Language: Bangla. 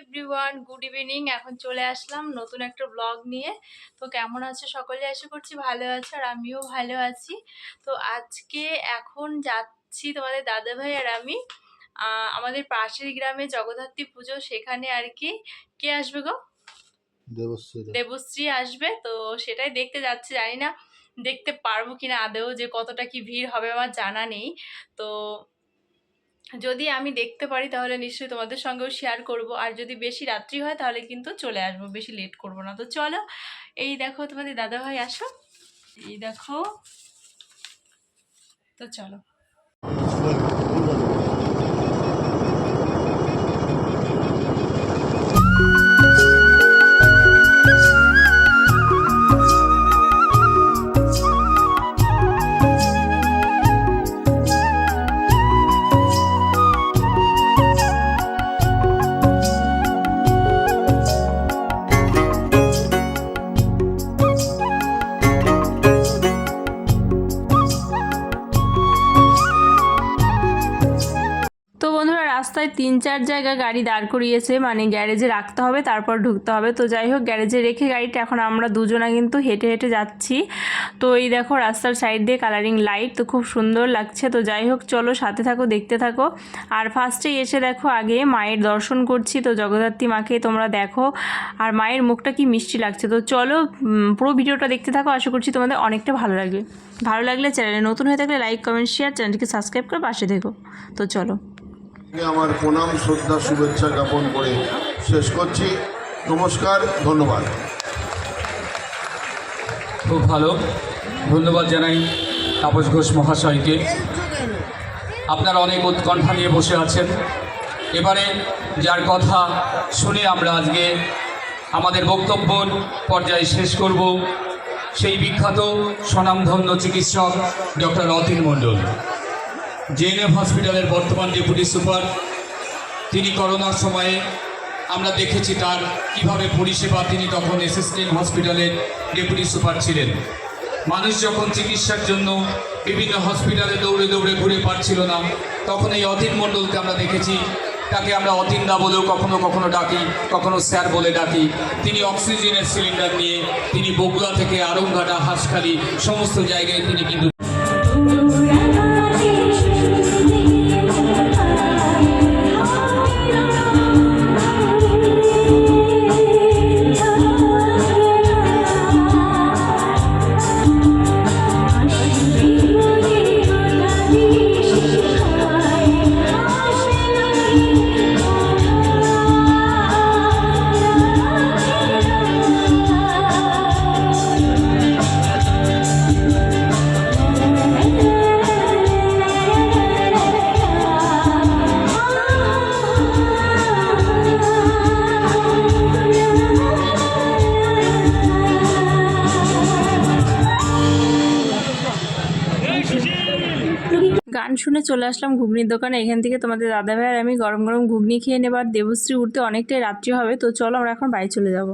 এভরিওয়ান গুড ইভিনিং এখন চলে আসলাম নতুন একটা ব্লগ নিয়ে। তো কেমন আছো সকলে? আশা করছি ভালো আছো আর আমিও ভালো আছি। তো আজকে এখন যাচ্ছি তোমাদের দাদা ভাই আর আমি আমাদের পাশের গ্রামে জগদ্ধাত্রী পুজো। সেখানে আর কি কে আসবে গো? দেবশ্রী দেবশ্রী আসবে। তো সেটাই দেখতে যাচ্ছি। জানি না দেখতে পারব কিনা আদৌ যে কতটা কি ভিড় হবে আমার জানা নেই। তো যদি আমি দেখতে পারি, তাহলে নিশ্চয়ই তোমাদের সঙ্গেও শেয়ার করব। আর যদি বেশি রাত্রি হয়, তাহলে কিন্তু চলে আসব, বেশি লেট করব না। তো চলো, এই দেখো তোমাদের দাদাভাই আসো। এই দেখো। তো চলো। তিন চার জায়গা গাড়ি দাঁড় করিয়েছে মানে গ্যারেজে রাখতে হবে, তারপর ঢুকতে হবে। তো যাই হোক, গ্যারেজে রেখে গাড়িটা এখন আমরা দুজনা কিন্তু হেঁটে হেঁটে যাচ্ছি। তো এই দেখো, রাস্তার সাইড দিয়ে কালারিং লাইট তো খুব সুন্দর লাগছে। তো যাই হোক, চলো সাথে থাকো, দেখতে থাকো। আর ফার্স্টেই এসে দেখো, আগে মায়ের দর্শন করছি। তো জগদ্ধাত্রী মাকে তোমরা দেখো। আর মায়ের মুখটা কি মিষ্টি লাগছে। তো চলো পুরো ভিডিওটা দেখতে থাকো। আশা করছি তোমাদের অনেকটা ভালো লাগবে। ভালো লাগলে চ্যানেলে নতুন হয়ে থাকলে লাইক কমেন্ট শেয়ার চ্যানেলটিকে সাবস্ক্রাইব করে পাশে দেখো তো চলো। আমার প্রণাম, শ্রদ্ধা, শুভেচ্ছা জ্ঞাপন করে শেষ করছি। নমস্কার, ধন্যবাদ। খুব ভালো। ধন্যবাদ জানাই তাপস ঘোষ মহাশয়কে। আপনারা অনেক উৎকণ্ঠা নিয়ে বসে আছেন। এবারে যার কথা শুনে আমরা আজকে আমাদের বক্তব্য পর্যায়ে শেষ করব, সেই বিখ্যাত স্বনামধন্য চিকিৎসক ডক্টর অতীন মণ্ডল। জেএনএফ হসপিটালের বর্তমান ডেপুটি সুপার, তিনি করোনার সময়ে আমরা দেখেছি তার কীভাবে পরিষেবা তিনি তখন এসএসকেএম হসপিটালের ডেপুটি সুপার ছিলেন। মানুষ যখন চিকিৎসার জন্য বিভিন্ন হসপিটালে দৌড়ে দৌড়ে ঘুরে পারছিল না, তখন এই অতীন মণ্ডলকে আমরা দেখেছি। তাকে আমরা অতীন দা বলেও কখনো কখনো ডাকি, কখনো স্যার বলে ডাকি। তিনি অক্সিজেনের সিলিন্ডার নিয়ে তিনি বগুড়া থেকে আরংঘাটা হাঁসখালি, সমস্ত জায়গায় তিনি কিন্তু গান শুনে চলে আসলাম ঘুগনির দোকানে। এখান থেকে তোমাদের দাদা ভাই আর আমি গরম গরম ঘুগনি খেয়ে নেবার দেবশ্রী উঠতে অনেকটাই রাত্রি হবে। তো চলো আমরা এখন বাড়ি চলে যাব।